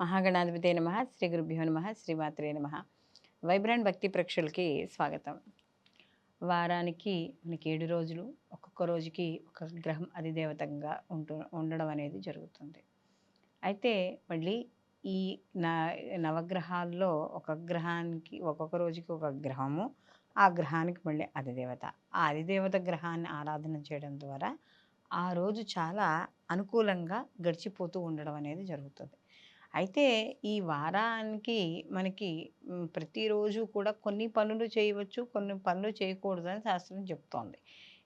మహాగణాధిపతి నమ శ్రీ గురుభ్యో నమ శ్రీమాత్రే నమ. వైబ్రాండ్ భక్తి ప్రేక్షకులకి స్వాగతం. వారానికి మనకి ఏడు రోజులు ఒక్కొక్క రోజుకి ఒక గ్రహం అధిదేవతంగా ఉంటు ఉండడం అనేది జరుగుతుంది. అయితే మళ్ళీ ఈ నవగ్రహాల్లో ఒక గ్రహానికి ఒక్కొక్క రోజుకి ఒక గ్రహము ఆ గ్రహానికి మళ్ళీ అధిదేవత. ఆ అధిదేవత గ్రహాన్ని ఆరాధన చేయడం ద్వారా ఆ రోజు చాలా అనుకూలంగా గడిచిపోతూ ఉండడం అనేది జరుగుతుంది. అయితే ఈ వారానికి మనకి ప్రతిరోజు కూడా కొన్ని పనులు చేయవచ్చు కొన్ని పనులు చేయకూడదని శాస్త్రం చెప్తోంది.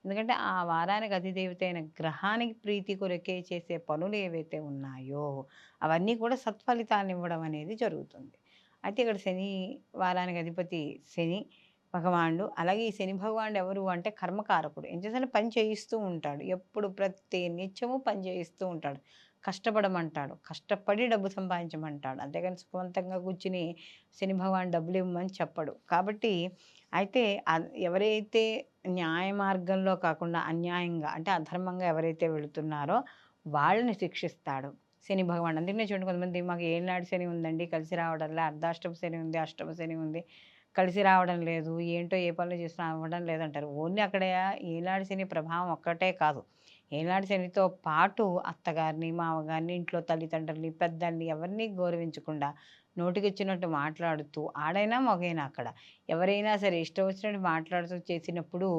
ఎందుకంటే ఆ వారానికి అతిదేవత అయిన గ్రహానికి ప్రీతి కొరకే చేసే పనులు ఏవైతే ఉన్నాయో అవన్నీ కూడా సత్ఫలితాలను ఇవ్వడం అనేది జరుగుతుంది. అయితే ఇక్కడ శని వారానికి అధిపతి శని భగవానుడు అలాగే ఈ శని భగవానుడు ఎవరు అంటే కర్మకారకుడు. ఏం చేసినా పని చేయిస్తూ ఉంటాడు. ఎప్పుడు ప్రతి నిత్యము పని చేయిస్తూ ఉంటాడు. కష్టపడమంటాడు. కష్టపడి డబ్బు సంపాదించమంటాడు. అంతేగాని సుఖవంతంగా కూర్చుని శని భగవాన్ డబ్బులు ఇవ్వమని చెప్పడు. కాబట్టి అయితే ఎవరైతే న్యాయ మార్గంలో కాకుండా అన్యాయంగా అంటే అధర్మంగా ఎవరైతే వెళుతున్నారో వాళ్ళని శిక్షిస్తాడు శని భగవాన్. అందుకనే చూడండి కొంతమంది మాకు ఏనాడు శని ఉందండి కలిసి రావడంలో అర్ధాష్టమ శని ఉంది అష్టమ శని ఉంది కలిసి రావడం లేదు ఏంటో ఏ పనులు చేసినా అవ్వడం లేదంటారు. ఓన్లీ అక్కడ ఏనాడు శని ప్రభావం ఒక్కటే కాదు. ఏనాడు శనితో పాటు అత్తగారిని మామగారిని ఇంట్లో తల్లిదండ్రుల్ని పెద్దల్ని ఎవరిని గౌరవించకుండా నోటికి వచ్చినట్టు మాట్లాడుతూ ఆడైనా మగైనా అక్కడ. ఎవరైనా సరే ఇష్టం వచ్చినట్టు మాట్లాడుతూ చేసినప్పుడు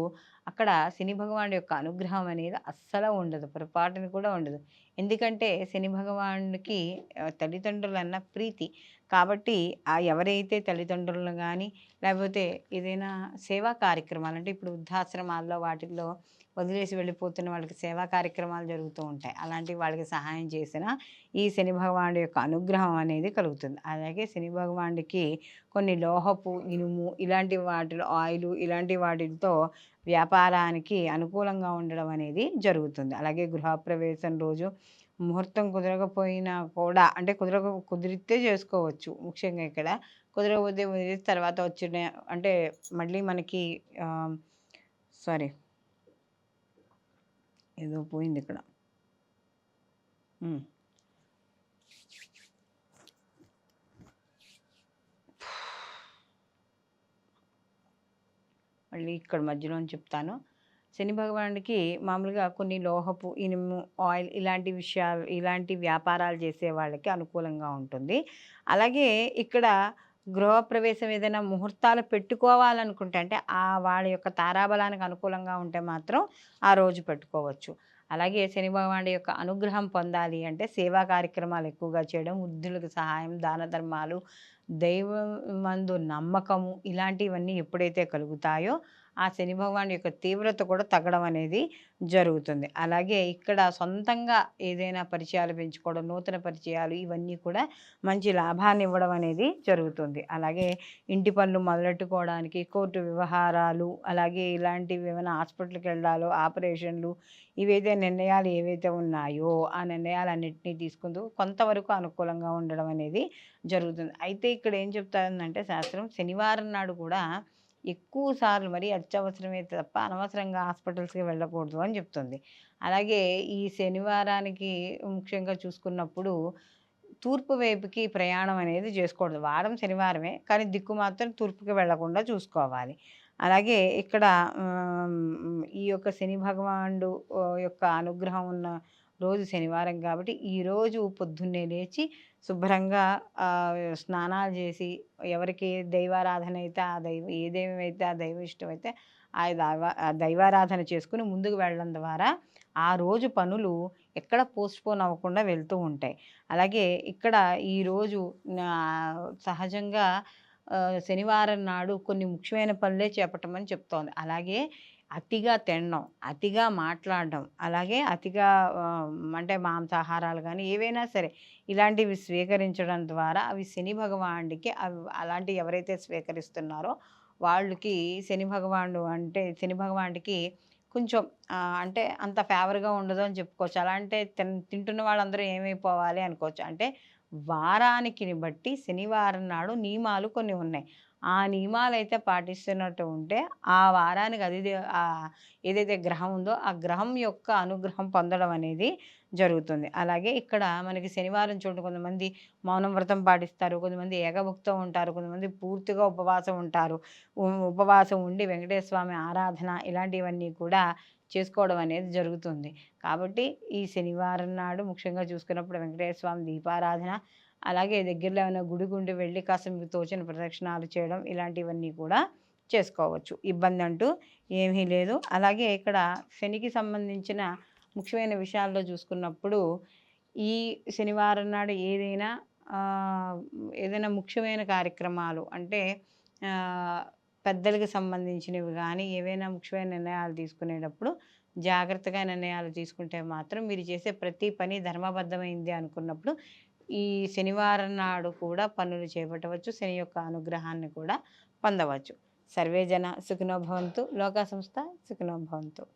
అక్కడ శని భగవానుడి యొక్క అనుగ్రహం అనేది అస్సలు ఉండదు పొరపాటుని కూడా ఉండదు. ఎందుకంటే శని భగవానుడికి తల్లిదండ్రులన్న ప్రీతి కాబట్టి ఆ ఎవరైతే తల్లిదండ్రులను కానీ లేకపోతే ఏదైనా సేవా కార్యక్రమాలు అంటే ఇప్పుడు వృద్ధాశ్రమాల్లో వాటిల్లో వదిలేసి వెళ్ళిపోతున్న వాళ్ళకి సేవా కార్యక్రమాలు జరుగుతూ ఉంటాయి. అలాంటి వాళ్ళకి సహాయం చేసిన ఈ శని భగవానుడి యొక్క అనుగ్రహం అనేది కలుగుతుంది. అలాగే శని భగవానుడికి కొన్ని లోహపు ఇనుము ఇలాంటి వాటిలో ఆయిల్ ఇలాంటి వాటితో వ్యాపారానికి అనుకూలంగా ఉండడం అనేది జరుగుతుంది. అలాగే గృహప్రవేశం రోజు ముహూర్తం కుదరకపోయినా కూడా అంటే కుదరక కుదిరితే చేసుకోవచ్చు ముఖ్యంగా ఇక్కడ. కుదరకపోతే కుదిరితే తర్వాత వచ్చిన అంటే మళ్ళీ మనకి సారీ. ఏదో పోయింది ఇక్కడ. మళ్ళీ ఇక్కడ మధ్యలో చెప్తాను. శని భగవానుడికి మామూలుగా కొన్ని లోహపు ఇనుము ఆయిల్ ఇలాంటి విషయాలు ఇలాంటి వ్యాపారాలు చేసే వాళ్ళకి అనుకూలంగా ఉంటుంది. అలాగే ఇక్కడ గృహప్రవేశం ఏదైనా ముహూర్తాలు పెట్టుకోవాలనుకుంటే అంటే ఆ వాళ్ళ యొక్క తారాబలానికి అనుకూలంగా ఉంటే మాత్రం ఆ రోజు పెట్టుకోవచ్చు. అలాగే శని భగవానుడి యొక్క అనుగ్రహం పొందాలి అంటే సేవా కార్యక్రమాలు ఎక్కువగా చేయడం వృద్ధులకు సహాయం దాన ధర్మాలు దైవం మందు నమ్మకము ఇలాంటివన్నీ ఎప్పుడైతే కలుగుతాయో ఆ శని భగవాన్ యొక్క తీవ్రత కూడా తగ్గడం అనేది జరుగుతుంది. అలాగే ఇక్కడ సొంతంగా ఏదైనా పరిచయాలు పెంచుకోవడం నూతన పరిచయాలు ఇవన్నీ కూడా మంచి లాభాన్ని ఇవ్వడం అనేది జరుగుతుంది. అలాగే ఇంటి పనులు మొదలెట్టుకోవడానికి కోర్టు వ్యవహారాలు అలాగే ఇలాంటివి ఏమైనా హాస్పిటల్కి వెళ్ళాలో ఆపరేషన్లు ఇవైతే నిర్ణయాలు ఏవైతే ఉన్నాయో ఆ నిర్ణయాలన్నింటినీ తీసుకుంటూ కొంతవరకు అనుకూలంగా ఉండడం అనేది జరుగుతుంది. అయితే ఇక్కడ ఏం చెప్తారంటే శాస్త్రం శనివారం నాడు కూడా ఎక్కువ సార్లు మరి అత్యవసరమైతే తప్ప అనవసరంగా హాస్పిటల్స్కి వెళ్ళకూడదు అని చెప్తుంది. అలాగే ఈ శనివారానికి ముఖ్యంగా చూసుకున్నప్పుడు తూర్పు వైపుకి ప్రయాణం అనేది చేసుకూడదు వారం శనివారమే కానీ దిక్కు మాత్రం తూర్పుకి వెళ్ళకుండా చూసుకోవాలి. అలాగే ఇక్కడ ఈ యొక్క శని భగవానుడు యొక్క అనుగ్రహం ఉన్న రోజు శనివారం కాబట్టి ఈరోజు పొద్దున్నే లేచి శుభ్రంగా స్నానాలు చేసి ఎవరికి దైవారాధన అయితే ఆ దైవ ఏ దైవం అయితే ఆ దైవ ఇష్టం అయితే ఆ దైవ దైవారాధన చేసుకుని ముందుకు వెళ్ళడం ద్వారా ఆ రోజు పనులు ఎక్కడ పోస్ట్పోన్ అవ్వకుండా వెళ్తూ ఉంటాయి. అలాగే ఇక్కడ ఈరోజు సహజంగా శనివారం నాడు కొన్ని ముఖ్యమైన పనులే చేపట్టమని చెప్తోంది. అలాగే అతిగా తినడం అతిగా మాట్లాడడం అలాగే అతిగా అంటే మాంసాహారాలు కానీ ఏవైనా సరే ఇలాంటివి స్వీకరించడం ద్వారా అవి శని భగవానుడికి అవి అలాంటి ఎవరైతే స్వీకరిస్తున్నారో వాళ్ళకి శని భగవానుడు అంటే శని భగవానుడికి కొంచెం అంటే అంత ఫేవర్గా ఉండదు అని చెప్పుకోవచ్చు. అలా అంటే తిన్ తింటున్న వాళ్ళందరూ ఏమైపోవాలి అనుకోవచ్చు. అంటే వారానికి బట్టి శనివారం నాడు నియమాలు కొన్ని ఉన్నాయి. ఆ నియమాలు అయితే పాటిస్తున్నట్టు ఉంటే ఆ వారానికి అది ఏదైతే గ్రహం ఉందో ఆ గ్రహం యొక్క అనుగ్రహం పొందడం అనేది జరుగుతుంది. అలాగే ఇక్కడ మనకి శనివారం చూడండి కొంతమంది మౌనం వ్రతం పాటిస్తారు కొంతమంది ఏకభుక్తం ఉంటారు కొంతమంది పూర్తిగా ఉపవాసం ఉంటారు. ఉపవాసం ఉండి వెంకటేశ్వర స్వామి ఆరాధన ఇలాంటివన్నీ కూడా చేసుకోవడం అనేది జరుగుతుంది. కాబట్టి ఈ శనివారం నాడు ముఖ్యంగా చూసుకున్నప్పుడు వెంకటేశ్వర స్వామి దీపారాధన అలాగే దగ్గరలో ఏమైనా గుడి గుండి వెళ్ళి కాస్త మీకు తోచిన ప్రదక్షిణాలు చేయడం ఇలాంటివన్నీ కూడా చేసుకోవచ్చు. ఇబ్బంది అంటూ ఏమీ లేదు. అలాగే ఇక్కడ శనికి సంబంధించిన ముఖ్యమైన విషయాల్లో చూసుకున్నప్పుడు ఈ శనివారం నాడు ఏదైనా ఏదైనా ముఖ్యమైన కార్యక్రమాలు అంటే పెద్దలకు సంబంధించినవి కానీ ఏవైనా ముఖ్యమైన నిర్ణయాలు తీసుకునేటప్పుడు జాగ్రత్తగా నిర్ణయాలు తీసుకుంటే మాత్రం మీరు చేసే ప్రతి పని ధర్మబద్ధమైంది అనుకున్నప్పుడు ఈ శనివారం నాడు కూడా పనులు చేపట్టవచ్చు. శని యొక్క అనుగ్రహాన్ని కూడా పొందవచ్చు. సర్వేజన సుఖినోభవంతు లోకా సంస్థ సుఖినోభవంతు